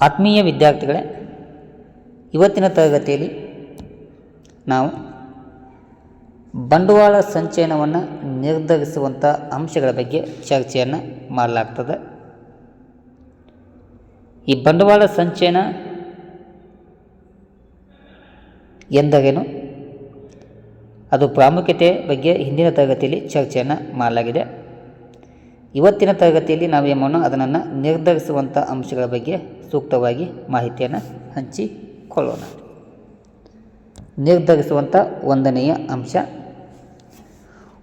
ಆತ್ಮೀಯ ವಿದ್ಯಾರ್ಥಿಗಳೇ, ಇವತ್ತಿನ ತರಗತಿಯಲ್ಲಿ ನಾವು ಬಂಡವಾಳ ಸಂಚಯನವನ್ನು ನಿರ್ಧರಿಸುವಂಥ ಅಂಶಗಳ ಬಗ್ಗೆ ಚರ್ಚೆಯನ್ನು ಮಾಡಲಾಗ್ತದೆ. ಈ ಬಂಡವಾಳ ಸಂಚಯನ ಎಂದರೇನು? ಅದು ಪ್ರಾಮುಖ್ಯತೆ ಬಗ್ಗೆ ಹಿಂದಿನ ತರಗತಿಯಲ್ಲಿ ಚರ್ಚೆಯನ್ನು ಮಾಡಲಾಗಿದೆ. ಇವತ್ತಿನ ತರಗತಿಯಲ್ಲಿ ನಾವೇನು ಮಾಡೋಣ ಅದನ್ನು ನಿರ್ಧರಿಸುವಂಥ ಅಂಶಗಳ ಬಗ್ಗೆ ಸೂಕ್ತವಾಗಿ ಮಾಹಿತಿಯನ್ನು ಹಂಚಿಕೊಳ್ಳೋಣ. ನಿರ್ಧರಿಸುವಂಥ ಒಂದನೆಯ ಅಂಶ,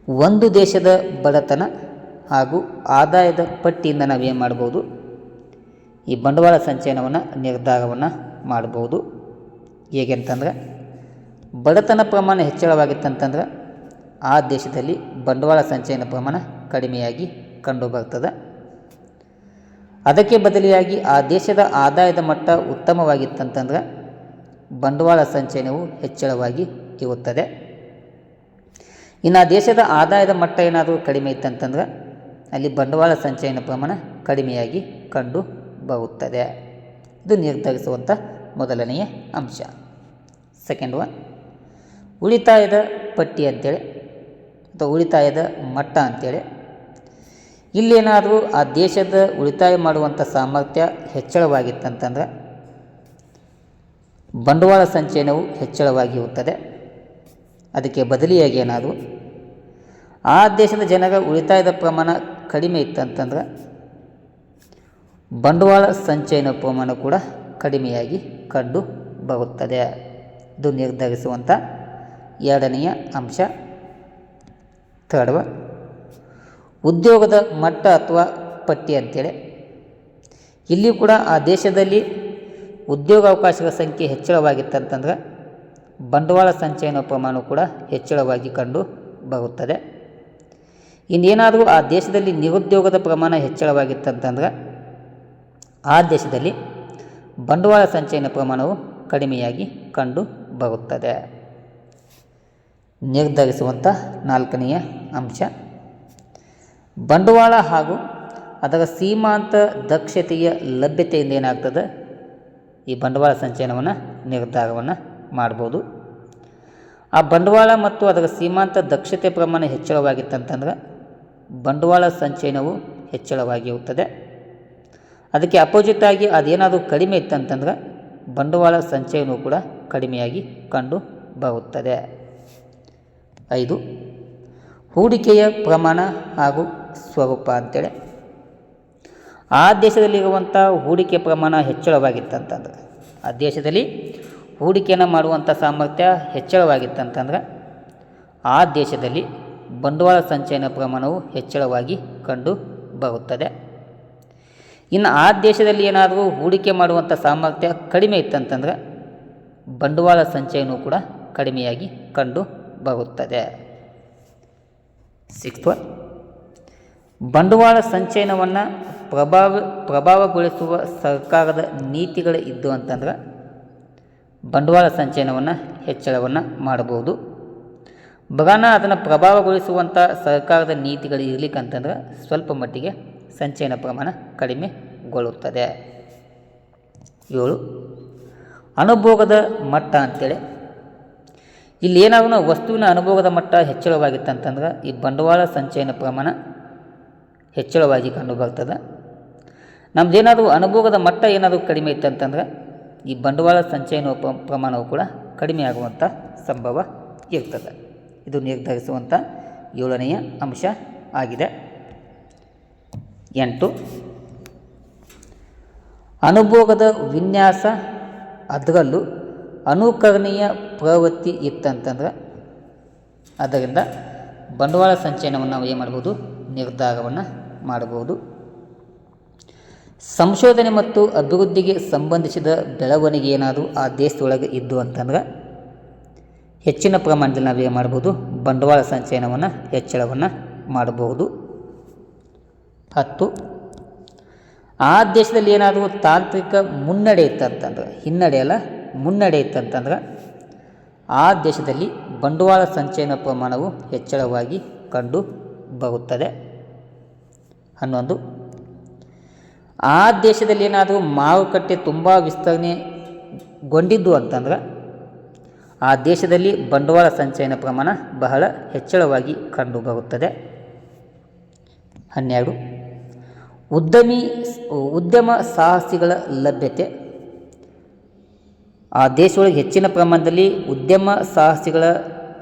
ಒಂದು ದೇಶದ ಬಡತನ ಹಾಗೂ ಆದಾಯದ ಪಟ್ಟಿಯಿಂದ ನಾವೇನು ಮಾಡ್ಬೋದು? ಈ ಬಂಡವಾಳ ಸಂಚಯನವನ್ನು, ನಿರ್ಧಾರವನ್ನು ಮಾಡ್ಬೋದು. ಹೇಗೆ ಅಂತಂದ್ರೆ, ಬಡತನ ಪ್ರಮಾಣ ಹೆಚ್ಚಳವಾಗಿತ್ತಂತಂದ್ರೆ ಆ ದೇಶದಲ್ಲಿ ಬಂಡವಾಳ ಸಂಚಯನ ಪ್ರಮಾಣ ಕಡಿಮೆಯಾಗಿ ಕಂಡುಬರ್ತದೆ ಅದಕ್ಕೆ ಬದಲಿಯಾಗಿ ಆ ದೇಶದ ಆದಾಯದ ಮಟ್ಟ ಉತ್ತಮವಾಗಿತ್ತಂತಂದ್ರೆ ಬಂಡವಾಳ ಸಂಚಯನವು ಹೆಚ್ಚಳವಾಗಿ ಇರುತ್ತದೆ. ಇನ್ನು ದೇಶದ ಆದಾಯದ ಮಟ್ಟ ಏನಾದರೂ ಕಡಿಮೆ ಇತ್ತಂತಂದ್ರೆ ಅಲ್ಲಿ ಬಂಡವಾಳ ಸಂಚಯನ ಪ್ರಮಾಣ ಕಡಿಮೆಯಾಗಿ ಕಂಡು ಬರುತ್ತದೆ. ಇದು ನಿರ್ಧರಿಸುವಂಥ ಮೊದಲನೆಯ ಅಂಶ. ಸೆಕೆಂಡ್ ಒನ್ ಉಳಿತಾಯದ ಪಟ್ಟಿ ಅಂತೇಳಿ ಅಥವಾ ಉಳಿತಾಯದ ಮಟ್ಟ ಅಂತೇಳಿ ಇಲ್ಲೇನಾದರೂ ಆ ದೇಶದ ಉಳಿತಾಯ ಮಾಡುವಂಥ ಸಾಮರ್ಥ್ಯ ಹೆಚ್ಚಳವಾಗಿತ್ತಂತಂದ್ರೆ ಬಂಡವಾಳ ಸಂಚಯನವು ಹೆಚ್ಚಳವಾಗಿರುತ್ತದೆ. ಅದಕ್ಕೆ ಬದಲಿಯಾಗಿ ಏನಾದರೂ ಆ ದೇಶದ ಜನರ ಉಳಿತಾಯದ ಪ್ರಮಾಣ ಕಡಿಮೆ ಇತ್ತಂತಂದ್ರೆ ಬಂಡವಾಳ ಸಂಚಯನ ಪ್ರಮಾಣ ಕೂಡ ಕಡಿಮೆಯಾಗಿ ಕಂಡು ಬರುತ್ತದೆ. ಇದು ನಿರ್ಧರಿಸುವಂಥ ಎರಡನೆಯ ಅಂಶ. ಥರ್ಡ್ ಉದ್ಯೋಗದ ಮಟ್ಟ ಅಥವಾ ಪಟ್ಟಿ ಅಂತೇಳಿ. ಇಲ್ಲಿ ಕೂಡ ಆ ದೇಶದಲ್ಲಿ ಉದ್ಯೋಗಾವಕಾಶಗಳ ಸಂಖ್ಯೆ ಹೆಚ್ಚಳವಾಗಿತ್ತಂತಂದ್ರೆ ಬಂಡವಾಳ ಸಂಚಯನ ಪ್ರಮಾಣ ಕೂಡ ಹೆಚ್ಚಳವಾಗಿ ಕಂಡು ಬರುತ್ತದೆ. ಇನ್ನೇನಾದರೂ ಆ ದೇಶದಲ್ಲಿ ನಿರುದ್ಯೋಗದ ಪ್ರಮಾಣ ಹೆಚ್ಚಳವಾಗಿತ್ತಂತಂದ್ರೆ ಆ ದೇಶದಲ್ಲಿ ಬಂಡವಾಳ ಸಂಚಯನ ಪ್ರಮಾಣವು ಕಡಿಮೆಯಾಗಿ ಕಂಡು ಬರುತ್ತದೆ. ನಿರ್ಧರಿಸುವಂಥ ನಾಲ್ಕನೆಯ ಅಂಶ. ಬಂಡವಾಳ ಹಾಗೂ ಅದರ ಸೀಮಾಂತ ದಕ್ಷತೆಯ ಲಭ್ಯತೆಯಿಂದ ಏನಾಗ್ತದೆ? ಈ ಬಂಡವಾಳ ಸಂಚಯನವನ್ನು ನಿರ್ಧಾರವನ್ನು ಮಾಡ್ಬೋದು. ಆ ಬಂಡವಾಳ ಮತ್ತು ಅದರ ಸೀಮಾಂತ ದಕ್ಷತೆ ಪ್ರಮಾಣ ಹೆಚ್ಚಳವಾಗಿತ್ತಂತಂದ್ರೆ ಬಂಡವಾಳ ಸಂಚಯನವು ಹೆಚ್ಚಳವಾಗಿರುತ್ತದೆ. ಅದಕ್ಕೆ ಅಪೋಸಿಟ್ ಆಗಿ ಅದೇನಾದರೂ ಕಡಿಮೆ ಇತ್ತಂತಂದ್ರೆ ಬಂಡವಾಳ ಸಂಚಯನವು ಕೂಡ ಕಡಿಮೆಯಾಗಿ ಕಂಡು ಬರುತ್ತದೆ. ಐದು, ಹೂಡಿಕೆಯ ಪ್ರಮಾಣ ಹಾಗೂ ಸ್ವರೂಪ ಅಂತೇಳಿ. ಆ ದೇಶದಲ್ಲಿರುವಂಥ ಹೂಡಿಕೆ ಪ್ರಮಾಣ ಹೆಚ್ಚಳವಾಗಿತ್ತಂತಂದ್ರೆ, ಆ ದೇಶದಲ್ಲಿ ಹೂಡಿಕೆಯನ್ನು ಮಾಡುವಂಥ ಸಾಮರ್ಥ್ಯ ಹೆಚ್ಚಳವಾಗಿತ್ತಂತಂದ್ರೆ, ಆ ದೇಶದಲ್ಲಿ ಬಂಡವಾಳ ಸಂಚಯನ ಪ್ರಮಾಣವು ಹೆಚ್ಚಳವಾಗಿ ಕಂಡು ಬರುತ್ತದೆ. ಇನ್ನು ಆ ದೇಶದಲ್ಲಿ ಏನಾದರೂ ಹೂಡಿಕೆ ಮಾಡುವಂಥ ಸಾಮರ್ಥ್ಯ ಕಡಿಮೆ ಇತ್ತಂತಂದರೆ, ಬಂಡವಾಳ ಸಂಚಯನೂ ಕೂಡ ಕಡಿಮೆಯಾಗಿ ಕಂಡು ಬರುತ್ತದೆ. ಸಿಕ್ಸ್ತ್ ಒನ್ ಬಂಡವಾಳ ಸಂಚಯನವನ್ನು ಪ್ರಭಾವ, ಪ್ರಭಾವಗೊಳಿಸುವ ಸರ್ಕಾರದ ನೀತಿಗಳು ಇದ್ದು ಅಂತಂದ್ರೆ ಬಂಡವಾಳ ಸಂಚಯನವನ್ನು ಹೆಚ್ಚಳವನ್ನು ಮಾಡಬಹುದು. ಬಗಾನ ಅದನ್ನು ಪ್ರಭಾವಗೊಳಿಸುವಂಥ ಸರ್ಕಾರದ ನೀತಿಗಳು ಇರಲಿಕ್ಕಂತಂದ್ರೆ ಸ್ವಲ್ಪ ಮಟ್ಟಿಗೆ ಸಂಚಯನ ಪ್ರಮಾಣ ಕಡಿಮೆಗೊಳ್ಳುತ್ತದೆ ಏಳು, ಅನುಭೋಗದ ಮಟ್ಟ ಅಂತೇಳಿ. ಇಲ್ಲಿ ಏನಾದರೂ ವಸ್ತುವಿನ ಅನುಭೋಗದ ಮಟ್ಟ ಹೆಚ್ಚಳವಾಗಿತ್ತಂತಂದ್ರೆ ಈ ಬಂಡವಾಳ ಸಂಚಯನ ಪ್ರಮಾಣ ಹೆಚ್ಚಳವಾಗಿ ಕಂಡುಬರ್ತದೆ. ನಮ್ಮದೇನಾದರೂ ಅನುಭೋಗದ ಮಟ್ಟ ಏನಾದರೂ ಕಡಿಮೆ ಇತ್ತಂತಂದ್ರೆ ಈ ಬಂಡವಾಳ ಸಂಚಯನ ಪ್ರ- ಪ್ರಮಾಣವು ಕೂಡ ಕಡಿಮೆ ಆಗುವಂಥ ಸಂಭವ ಇರ್ತದೆ. ಇದು ನಿರ್ಧರಿಸುವಂಥ ಏಳನೆಯ ಅಂಶ ಆಗಿದೆ. ಎಂಟು. ಅನುಭೋಗದ ವಿನ್ಯಾಸ ಅದರಲ್ಲೂ ಅನುಕರಣೀಯ ಪ್ರವೃತ್ತಿ ಇತ್ತಂತಂದ್ರೆ ಅದರಿಂದ ಬಂಡವಾಳ ಸಂಚಯನವನ್ನು ನಾವು ಏನು ಮಾಡ್ಬೋದು ನಿರ್ಧಾರವನ್ನು ಮಾಡಬಹುದು. ಸಂಶೋಧನೆ ಮತ್ತು ಅಭಿವೃದ್ಧಿಗೆ ಸಂಬಂಧಿಸಿದ ಬೆಳವಣಿಗೆ ಏನಾದರೂ ಆ ದೇಶದೊಳಗೆ ಇದ್ದು ಅಂತಂದ್ರೆ ಹೆಚ್ಚಿನ ಪ್ರಮಾಣದಲ್ಲಿ ನಾವು ಏನು ಮಾಡ್ಬೋದು, ಬಂಡವಾಳ ಸಂಚಯನವನ್ನು ಹೆಚ್ಚಳವನ್ನು ಮಾಡಬಹುದು. ಹತ್ತು, ಆ ದೇಶದಲ್ಲಿ ಏನಾದರೂ ತಾಂತ್ರಿಕ ಮುನ್ನಡೆ ಇತ್ತಂತಂದ್ರೆ ಹಿನ್ನಡೆ ಅಲ್ಲ, ಮುನ್ನಡೆ ಇತ್ತಂತಂದ್ರೆ ಆ ದೇಶದಲ್ಲಿ ಬಂಡವಾಳ ಸಂಚಯನ ಪ್ರಮಾಣವು ಹೆಚ್ಚಳವಾಗಿ ಕಂಡು ಬರುತ್ತದೆ. ಹನ್ನೊಂದು ಆ ದೇಶದಲ್ಲಿ ಏನಾದರೂ ಮಾರುಕಟ್ಟೆ ತುಂಬ ವಿಸ್ತರಣೆಗೊಂಡಿದ್ದು ಅಂತಂದ್ರೆ, ಆ ದೇಶದಲ್ಲಿ ಬಂಡವಾಳ ಸಂಚಯನ ಪ್ರಮಾಣ ಬಹಳ ಹೆಚ್ಚಳವಾಗಿ ಕಂಡುಬರುತ್ತದೆ. ಹನ್ನೆರಡು, ಉದ್ಯಮಿ, ಉದ್ಯಮ ಸಾಹಸಿಗಳ ಲಭ್ಯತೆ. ಆ ದೇಶದೊಳಗೆ ಹೆಚ್ಚಿನ ಪ್ರಮಾಣದಲ್ಲಿ ಉದ್ಯಮ ಸಾಹಸಿಗಳ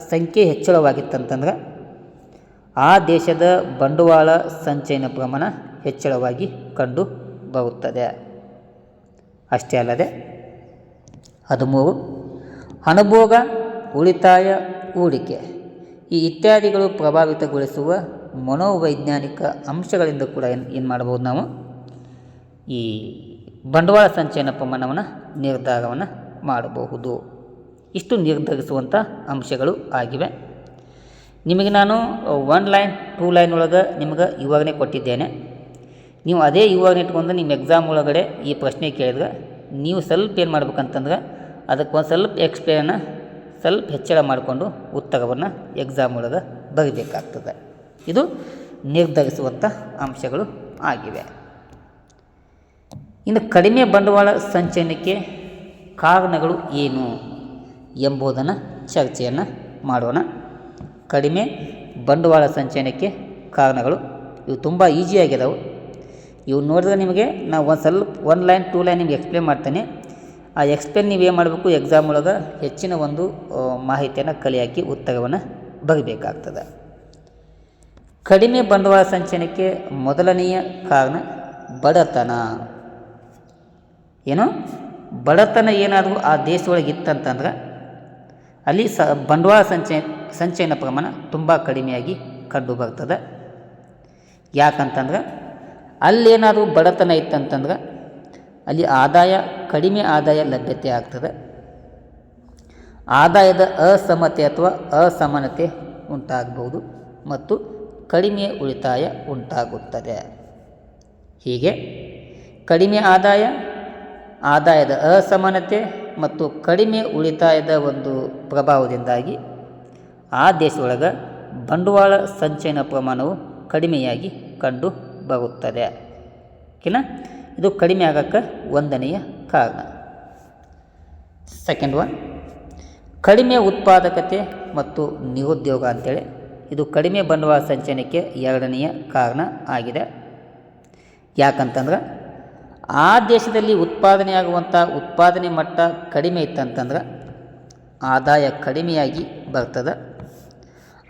ಸಂಖ್ಯೆ ಹೆಚ್ಚಳವಾಗಿತ್ತಂತಂದ್ರೆ ಆ ದೇಶದ ಬಂಡವಾಳ ಸಂಚಯನ ಪ್ರಮಾಣ ಹೆಚ್ಚಳವಾಗಿ ಕಂಡು ಬರುತ್ತದೆ. ಅಷ್ಟೇ ಅಲ್ಲದೆ, ಹದಿಮೂರು ಅನುಭೋಗ ಉಳಿತಾಯ, ಹೂಡಿಕೆ ಈ ಇತ್ಯಾದಿಗಳು ಪ್ರಭಾವಿತಗೊಳಿಸುವ ಮನೋವೈಜ್ಞಾನಿಕ ಅಂಶಗಳಿಂದ ಕೂಡ ಏನು ಏನು ಮಾಡ್ಬೋದು ನಾವು? ಈ ಬಂಡವಾಳ ಸಂಚಯನ ಪ್ರಮಾಣವನ್ನು ನಿರ್ಧಾರವನ್ನು ಮಾಡಬಹುದು. ಇಷ್ಟು ನಿರ್ಧರಿಸುವಂಥ ಅಂಶಗಳು ಆಗಿವೆ. ನಿಮಗೆ ನಾನು ಒನ್ ಲೈನ್ ಟೂ ಲೈನ್ ಒಳಗೆ ನಿಮಗೆ ಇವಾಗನೇ ಕೊಟ್ಟಿದ್ದೇನೆ. ನೀವು ಅದೇ ಇವಾಗ ಇಟ್ಕೊಂಡು ನಿಮ್ಮ ಎಕ್ಸಾಮ್ ಒಳಗಡೆ ಈ ಪ್ರಶ್ನೆ ಕೇಳಿದ್ರೆ ನೀವು ಸ್ವಲ್ಪ ಏನು ಮಾಡ್ಬೇಕಂತಂದ್ರೆ ಅದಕ್ಕೆ ಒಂದು ಸ್ವಲ್ಪ ಎಕ್ಸ್ಪ್ಲೇನ ಸ್ವಲ್ಪ ಹೆಚ್ಚಳ ಮಾಡಿಕೊಂಡು ಉತ್ತರವನ್ನು ಎಕ್ಸಾಮ್ ಒಳಗೆ ಬರೀಬೇಕಾಗ್ತದೆ. ಇದು ನಿರ್ಧರಿಸುವಂಥ ಅಂಶಗಳು ಆಗಿವೆ. ಇನ್ನು ಕಡಿಮೆ ಬಂಡವಾಳ ಸಂಚಯನಕ್ಕೆ ಕಾರಣಗಳು ಏನು ಎಂಬುದನ್ನು ಚರ್ಚೆಯನ್ನು ಮಾಡೋಣ. ಕಡಿಮೆ ಬಂಡವಾಳ ಸಂಚಯನಕ್ಕೆ ಕಾರಣಗಳು. ಇವು ತುಂಬ ಈಸಿಯಾಗಿದ್ದಾವೆ ಇವು ನೋಡಿದ್ರೆ ನಿಮಗೆ ನಾವು ಒಂದು ಸ್ವಲ್ಪ ಒನ್ ಲೈನ್ ಟೂ ಲೈನ್ ನಿಮ್ಗೆ ಎಕ್ಸ್ಪ್ಲೇನ್ ಮಾಡ್ತೇನೆ. ಆ ಎಕ್ಸ್ಪ್ಲೇನ್ ನೀವು ಏನು ಮಾಡಬೇಕು? ಎಕ್ಸಾಮ್ ಒಳಗೆ ಹೆಚ್ಚಿನ ಒಂದು ಮಾಹಿತಿಯನ್ನು ಕಲಿಯಾಕಿ ಉತ್ತರವನ್ನು ಬರೀಬೇಕಾಗ್ತದೆ. ಕಡಿಮೆ ಬಂಡವಾಳ ಸಂಚಯನಕ್ಕೆ ಮೊದಲನೆಯ ಕಾರಣ ಬಡತನ. ಏನು? ಬಡತನ ಏನಾದರೂ ಆ ದೇಶದೊಳಗೆ ಇತ್ತಂತಂದ್ರೆ ಅಲ್ಲಿ ಸ, ಬಂಡವಾಳ ಸಂಚಯ ಸಂಚಯನ ಪ್ರಮಾಣ ತುಂಬ ಕಡಿಮೆಯಾಗಿ ಕಂಡು ಬರ್ತದೆ ಯಾಕಂತಂದ್ರೆ ಅಲ್ಲೇನಾದರೂ ಬಡತನ ಇತ್ತಂತಂದ್ರೆ ಅಲ್ಲಿ ಆದಾಯ, ಕಡಿಮೆ ಆದಾಯ ಲಭ್ಯತೆ ಆಗ್ತದೆ. ಆದಾಯದ ಅಸಮತೆ ಅಥವಾ ಅಸಮಾನತೆ ಉಂಟಾಗಬಹುದು ಮತ್ತು ಕಡಿಮೆ ಉಳಿತಾಯ ಉಂಟಾಗುತ್ತದೆ. ಹೀಗೆ ಕಡಿಮೆ ಆದಾಯ, ಆದಾಯದ ಅಸಮಾನತೆ ಮತ್ತು ಕಡಿಮೆ ಉಳಿತಾಯದ ಒಂದು ಪ್ರಭಾವದಿಂದಾಗಿ ಆ ದೇಶದೊಳಗೆ ಬಂಡವಾಳ ಸಂಚಯನ ಪ್ರಮಾಣವು ಕಡಿಮೆಯಾಗಿ ಕಂಡು ಬರುತ್ತದೆ. ಓಕೆನಾ? ಇದು ಕಡಿಮೆ ಆಗೋಕ್ಕೆ ಒಂದನೆಯ ಕಾರಣ. ಸೆಕೆಂಡ್ ಒನ್ ಕಡಿಮೆ ಉತ್ಪಾದಕತೆ ಮತ್ತು ನಿರುದ್ಯೋಗ ಅಂತೇಳಿ ಇದು ಕಡಿಮೆ ಬಂಡವಾಳ ಸಂಚಯನಕ್ಕೆ ಎರಡನೆಯ ಕಾರಣ ಆಗಿದೆ. ಯಾಕಂತಂದ್ರೆ ಆ ದೇಶದಲ್ಲಿ ಉತ್ಪಾದನೆಯಾಗುವಂಥ ಉತ್ಪಾದನೆ ಮಟ್ಟ ಕಡಿಮೆ ಇತ್ತಂತಂದ್ರೆ ಆದಾಯ ಕಡಿಮೆಯಾಗಿ ಬರ್ತದೆ.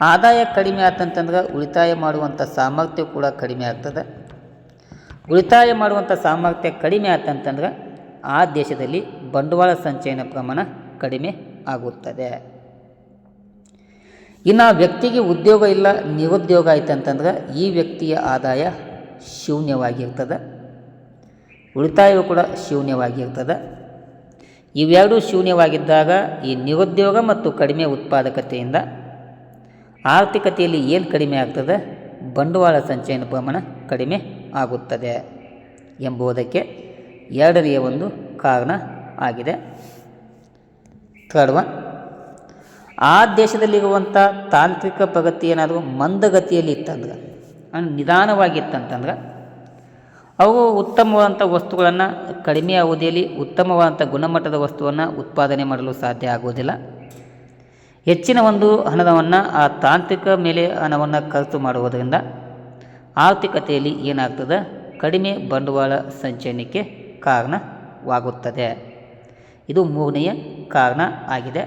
ಆದಾಯ ಕಡಿಮೆ ಆತಂತಂದ್ರೆ ಉಳಿತಾಯ ಮಾಡುವಂಥ ಸಾಮರ್ಥ್ಯ ಕೂಡ ಕಡಿಮೆ ಆಗ್ತದೆ. ಉಳಿತಾಯ ಮಾಡುವಂಥ ಸಾಮರ್ಥ್ಯ ಕಡಿಮೆ ಆತಂತಂದ್ರೆ ಆ ದೇಶದಲ್ಲಿ ಬಂಡವಾಳ ಸಂಚಯನ ಪ್ರಮಾಣ ಕಡಿಮೆ ಆಗುತ್ತದೆ. ಇನ್ನು ವ್ಯಕ್ತಿಗೆ ಉದ್ಯೋಗ ಇಲ್ಲ, ನಿರುದ್ಯೋಗ ಆಯ್ತಂತಂದ್ರೆ ಈ ವ್ಯಕ್ತಿಯ ಆದಾಯ ಶೂನ್ಯವಾಗಿರ್ತದೆ. ಉಳಿತಾಯವು ಕೂಡ ಶೂನ್ಯವಾಗಿರ್ತದೆ. ಇವೆರಡೂ ಶೂನ್ಯವಾಗಿದ್ದಾಗ ಈ ನಿರುದ್ಯೋಗ ಮತ್ತು ಕಡಿಮೆ ಉತ್ಪಾದಕತೆಯಿಂದ ಆರ್ಥಿಕತೆಯಲ್ಲಿ ಏನು ಕಡಿಮೆ ಆಗ್ತದೆ? ಬಂಡವಾಳ ಸಂಚಯನ ಪ್ರಮಾಣ ಕಡಿಮೆ ಆಗುತ್ತದೆ ಎಂಬುದಕ್ಕೆ ಎರಡನೆಯ ಒಂದು ಕಾರಣ ಆಗಿದೆ. ಥರ್ಡ್ ಆ ದೇಶದಲ್ಲಿರುವಂಥ ತಾಂತ್ರಿಕ ಪ್ರಗತಿ ಏನಾದರೂ ಮಂದಗತಿಯಲ್ಲಿ ಇತ್ತಂದ್ರೆ ನಿಧಾನವಾಗಿತ್ತಂತಂದ್ರೆ ಅವು ಉತ್ತಮವಾದಂಥ ವಸ್ತುಗಳನ್ನು ಕಡಿಮೆ ಅವಧಿಯಲ್ಲಿ ಉತ್ತಮವಾದಂಥ ಗುಣಮಟ್ಟದ ವಸ್ತುವನ್ನು ಉತ್ಪಾದನೆ ಮಾಡಲು ಸಾಧ್ಯ ಆಗುವುದಿಲ್ಲ. ಹೆಚ್ಚಿನ ಒಂದು ಹಣವನ್ನು ಆ ತಾಂತ್ರಿಕ ಮೇಲೆ ಹಣವನ್ನು ಖರ್ಚು ಮಾಡುವುದರಿಂದ ಆರ್ಥಿಕತೆಯಲ್ಲಿ ಏನಾಗ್ತದೆ? ಕಡಿಮೆ ಬಂಡವಾಳ ಸಂಚಯನಕ್ಕೆ ಕಾರಣವಾಗುತ್ತದೆ. ಇದು ಮೂರನೆಯ ಕಾರಣ ಆಗಿದೆ.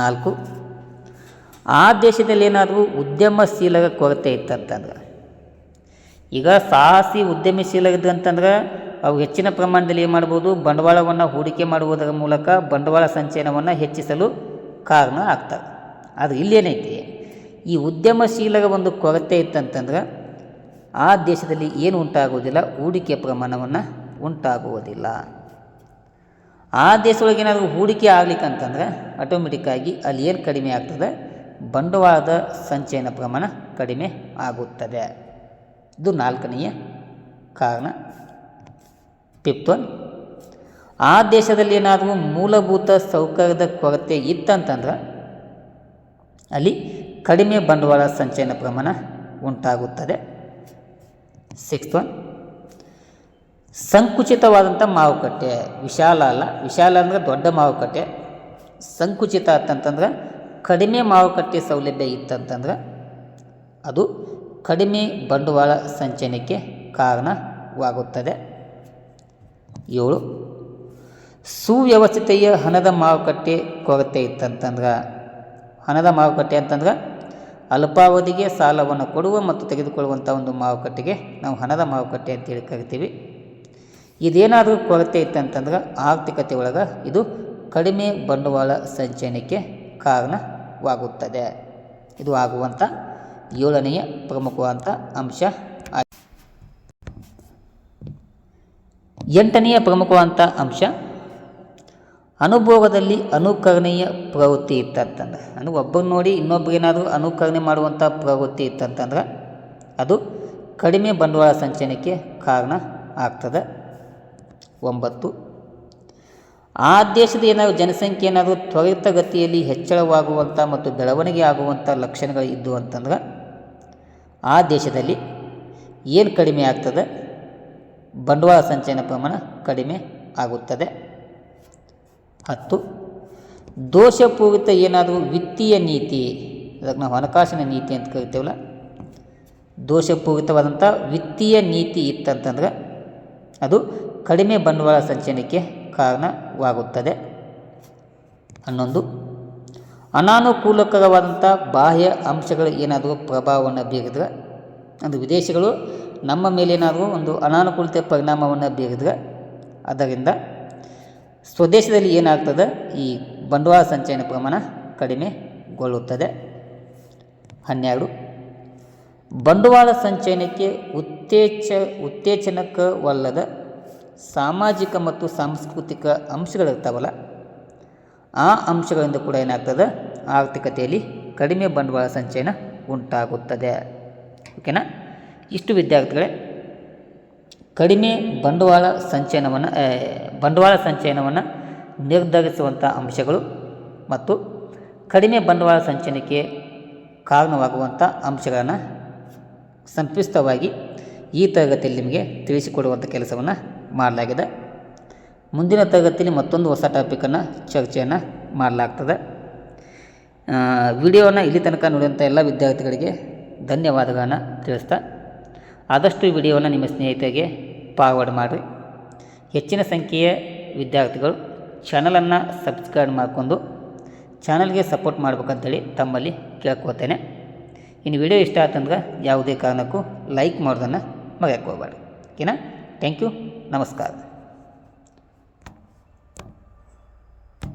ನಾಲ್ಕು, ಆ ದೇಶದಲ್ಲಿ ಏನಾದರೂ ಉದ್ಯಮಶೀಲರ ಕೊರತೆ ಇತ್ತಂತಂದ್ರೆ? ಈಗ ಸಾಹಸಿ ಉದ್ಯಮಶೀಲರಿದ್ದಂತಂದ್ರೆ ಅವು ಹೆಚ್ಚಿನ ಪ್ರಮಾಣದಲ್ಲಿ ಏನು ಮಾಡ್ಬೋದು? ಬಂಡವಾಳವನ್ನು ಹೂಡಿಕೆ ಮಾಡುವುದರ ಮೂಲಕ ಬಂಡವಾಳ ಸಂಚಯನವನ್ನು ಹೆಚ್ಚಿಸಲು ಕಾರಣ ಆಗ್ತವೆ. ಆದರೆ ಇಲ್ಲೇನೈತಿ ಈ ಉದ್ಯಮಶೀಲರ ಒಂದು ಕೊರತೆ ಇತ್ತಂತಂದ್ರೆ ಆ ದೇಶದಲ್ಲಿ ಏನು ಉಂಟಾಗುವುದಿಲ್ಲ, ಹೂಡಿಕೆ ಪ್ರಮಾಣವನ್ನು ಉಂಟಾಗುವುದಿಲ್ಲ. ಆ ದೇಶದೊಳಗೆ ಏನಾದರೂ ಹೂಡಿಕೆ ಆಗ್ಲಿಕ್ಕಂತಂದ್ರೆ ಆಟೋಮೆಟಿಕ್ಕಾಗಿ ಅಲ್ಲಿ ಏನು ಕಡಿಮೆ ಆಗ್ತದೆ? ಬಂಡವಾಳದ ಸಂಚಯನ ಪ್ರಮಾಣ ಕಡಿಮೆ ಆಗುತ್ತದೆ. ಇದು ನಾಲ್ಕನೆಯ ಕಾರಣ. ಫಿಫ್ತ್ ಆ ದೇಶದಲ್ಲಿ ಏನಾದರೂ ಮೂಲಭೂತ ಸೌಕರ್ಯದ ಕೊರತೆ ಇತ್ತಂತಂದ್ರೆ ಅಲ್ಲಿ ಕಡಿಮೆ ಬಂಡವಾಳ ಸಂಚಯನ ಪ್ರಮಾಣ ಉಂಟಾಗುತ್ತದೆ. ಸಿಕ್ಸ್ತ್ ಒನ್ ಸಂಕುಚಿತವಾದಂಥ ಮಾರುಕಟ್ಟೆ, ವಿಶಾಲ ಅಲ್ಲ, ವಿಶಾಲ ಅಂದರೆ ದೊಡ್ಡ ಮಾರುಕಟ್ಟೆ. ಸಂಕುಚಿತ ಅಂತಂತಂದ್ರೆ ಕಡಿಮೆ ಮಾರುಕಟ್ಟೆ ಸೌಲಭ್ಯ ಇತ್ತಂತಂದ್ರೆ ಅದು ಕಡಿಮೆ ಬಂಡವಾಳ ಸಂಚಯನಕ್ಕೆ ಕಾರಣವಾಗುತ್ತದೆ. ಏಳು ಸುವ್ಯವಸ್ಥಿತೆಯ ಹಣದ ಮಾರುಕಟ್ಟೆ ಕೊರತೆ ಇತ್ತಂತಂದ್ರೆ, ಹಣದ ಮಾರುಕಟ್ಟೆ ಅಂತಂದ್ರೆ ಅಲ್ಪಾವಧಿಗೆ ಸಾಲವನ್ನು ಕೊಡುವ ಮತ್ತು ತೆಗೆದುಕೊಳ್ಳುವಂಥ ಒಂದು ಮಾರುಕಟ್ಟೆಗೆ ನಾವು ಹಣದ ಮಾರುಕಟ್ಟೆ ಅಂತೇಳಿ ಕರಿತೀವಿ ಇದೇನಾದರೂ ಕೊರತೆ ಇತ್ತಂತಂದ್ರೆ ಆರ್ಥಿಕತೆ ಒಳಗೆ ಇದು ಕಡಿಮೆ ಬಂಡವಾಳ ಸಂಚಯನಕ್ಕೆ ಕಾರಣವಾಗುತ್ತದೆ ಇದು ಆಗುವಂಥ ಏಳನೆಯ ಪ್ರಮುಖವಾದಂಥ ಅಂಶ. ಎಂಟನೆಯ ಪ್ರಮುಖವಾದಂಥ ಅಂಶ ಅನುಭೋಗದಲ್ಲಿ ಅನುಕರಣೀಯ ಪ್ರವೃತ್ತಿ ಇತ್ತಂತಂದ್ರೆ, ಅಂದರೆ ಒಬ್ಬರು ನೋಡಿ ಇನ್ನೊಬ್ಬರಿಗೇನಾದರೂ ಅನುಕರಣೆ ಮಾಡುವಂಥ ಪ್ರವೃತ್ತಿ ಇತ್ತಂತಂದ್ರೆ, ಅದು ಕಡಿಮೆ ಬಂಡವಾಳ ಸಂಚಯನಕ್ಕೆ ಕಾರಣ ಆಗ್ತದೆ. ಒಂಬತ್ತು, ಆ ದೇಶದ ಏನಾದರೂ ಜನಸಂಖ್ಯೆ ಏನಾದರೂ ತ್ವರಿತಗತಿಯಲ್ಲಿ ಹೆಚ್ಚಳವಾಗುವಂಥ ಮತ್ತು ಬೆಳವಣಿಗೆ ಆಗುವಂಥ ಲಕ್ಷಣಗಳು ಇದ್ದು ಅಂತಂದ್ರೆ, ಆ ದೇಶದಲ್ಲಿ ಏನು ಕಡಿಮೆ ಆಗ್ತದೆ? ಬಂಡವಾಳ ಸಂಚಯನ ಪ್ರಮಾಣ ಕಡಿಮೆ ಆಗುತ್ತದೆ. ಹತ್ತು. ದೋಷಪೂರಿತ ಏನಾದರೂ ವಿತ್ತೀಯ ನೀತಿ, ಅದಕ್ಕೆ ನಾವು ಹಣಕಾಸಿನ ನೀತಿ ಅಂತ ಕರಿತೇವಲ್ಲ, ದೋಷಪೂರಿತವಾದಂಥ ವಿತ್ತೀಯ ನೀತಿ ಇತ್ತಂತಂದ್ರೆ ಅದು ಕಡಿಮೆ ಬಂಡವಾಳ ಸಂಚಯನಕ್ಕೆ ಕಾರಣವಾಗುತ್ತದೆ. ಹನ್ನೊಂದು. ಅನಾನುಕೂಲಕರವಾದಂಥ ಬಾಹ್ಯ ಅಂಶಗಳು ಏನಾದರೂ ಪ್ರಭಾವವನ್ನು ಬೀರಿದ್ರೆ, ಅಂದರೆ ವಿದೇಶಗಳು ನಮ್ಮ ಮೇಲೆ ಏನಾದರೂ ಒಂದು ಅನಾನುಕೂಲತೆ ಪರಿಣಾಮವನ್ನು ಬೀರಿದ್ರೆ, ಅದರಿಂದ ಸ್ವದೇಶದಲ್ಲಿ ಏನಾಗ್ತದೆ? ಈ ಬಂಡವಾಳ ಸಂಚಯನ ಪ್ರಮಾಣ ಕಡಿಮೆಗೊಳ್ಳುತ್ತದೆ ಹನ್ನೆರಡು. ಬಂಡವಾಳ ಸಂಚಯನಕ್ಕೆ ಉತ್ತೇಜ ಉತ್ತೇಜನಕವಲ್ಲದ ಸಾಮಾಜಿಕ ಮತ್ತು ಸಾಂಸ್ಕೃತಿಕ ಅಂಶಗಳಿರ್ತಾವಲ್ಲ, ಆ ಅಂಶಗಳಿಂದ ಕೂಡ ಏನಾಗ್ತದೆ? ಆರ್ಥಿಕತೆಯಲ್ಲಿ ಕಡಿಮೆ ಬಂಡವಾಳ ಸಂಚಯನ ಉಂಟಾಗುತ್ತದೆ. ಓಕೆನಾ? ಇಷ್ಟು ವಿದ್ಯಾರ್ಥಿಗಳೇ ಕಡಿಮೆ ಬಂಡವಾಳ ಸಂಚಯನವನ್ನು ಬಂಡವಾಳ ಸಂಚಯನವನ್ನು ನಿರ್ಧರಿಸುವಂಥ ಅಂಶಗಳು ಮತ್ತು ಕಡಿಮೆ ಬಂಡವಾಳ ಸಂಚಯನಕ್ಕೆ ಕಾರಣವಾಗುವಂಥ ಅಂಶಗಳನ್ನು ಸಂಕ್ಷಿಪ್ತವಾಗಿ ಈ ತರಗತಿಯಲ್ಲಿ ನಿಮಗೆ ತಿಳಿಸಿಕೊಡುವಂಥ ಕೆಲಸವನ್ನು ಮಾಡಲಾಗಿದೆ. ಮುಂದಿನ ತರಗತಿಯಲ್ಲಿ ಮತ್ತೊಂದು ಹೊಸ ಟಾಪಿಕನ್ನು ಚರ್ಚೆಯನ್ನು ಮಾಡಲಾಗ್ತದೆ. ವಿಡಿಯೋನ ಇಲ್ಲಿ ತನಕ ನೋಡಿದಂಥ ಎಲ್ಲ ವಿದ್ಯಾರ್ಥಿಗಳಿಗೆ ಧನ್ಯವಾದಗಳನ್ನು ತಿಳಿಸ್ತಾ ಆದಷ್ಟು ವಿಡಿಯೋವನ್ನು ನಿಮ್ಮ ಸ್ನೇಹಿತರಿಗೆ ಫಾರ್ವರ್ಡ್ ಮಾಡಿರಿ. ಹೆಚ್ಚಿನ ಸಂಖ್ಯೆಯ ವಿದ್ಯಾರ್ಥಿಗಳು ಚಾನಲನ್ನು ಸಬ್ಸ್ಕ್ರೈಬ್ ಮಾಡಿಕೊಂಡು ಚಾನಲ್ಗೆ ಸಪೋರ್ಟ್ ಮಾಡ್ಬೇಕಂತೇಳಿ ತಮ್ಮಲ್ಲಿ ಕೇಳ್ಕೊತೇನೆ ಇನ್ನು ವಿಡಿಯೋ ಇಷ್ಟ ಆತಂದ್ರೆ ಯಾವುದೇ ಕಾರಣಕ್ಕೂ ಲೈಕ್ ಮಾಡೋದನ್ನು ಮರೆಯೋಕ್ಕೆ ಹೋಗಬೇಡಿ. ಓಕೆನಾ? Thank you. ನಮಸ್ಕಾರ.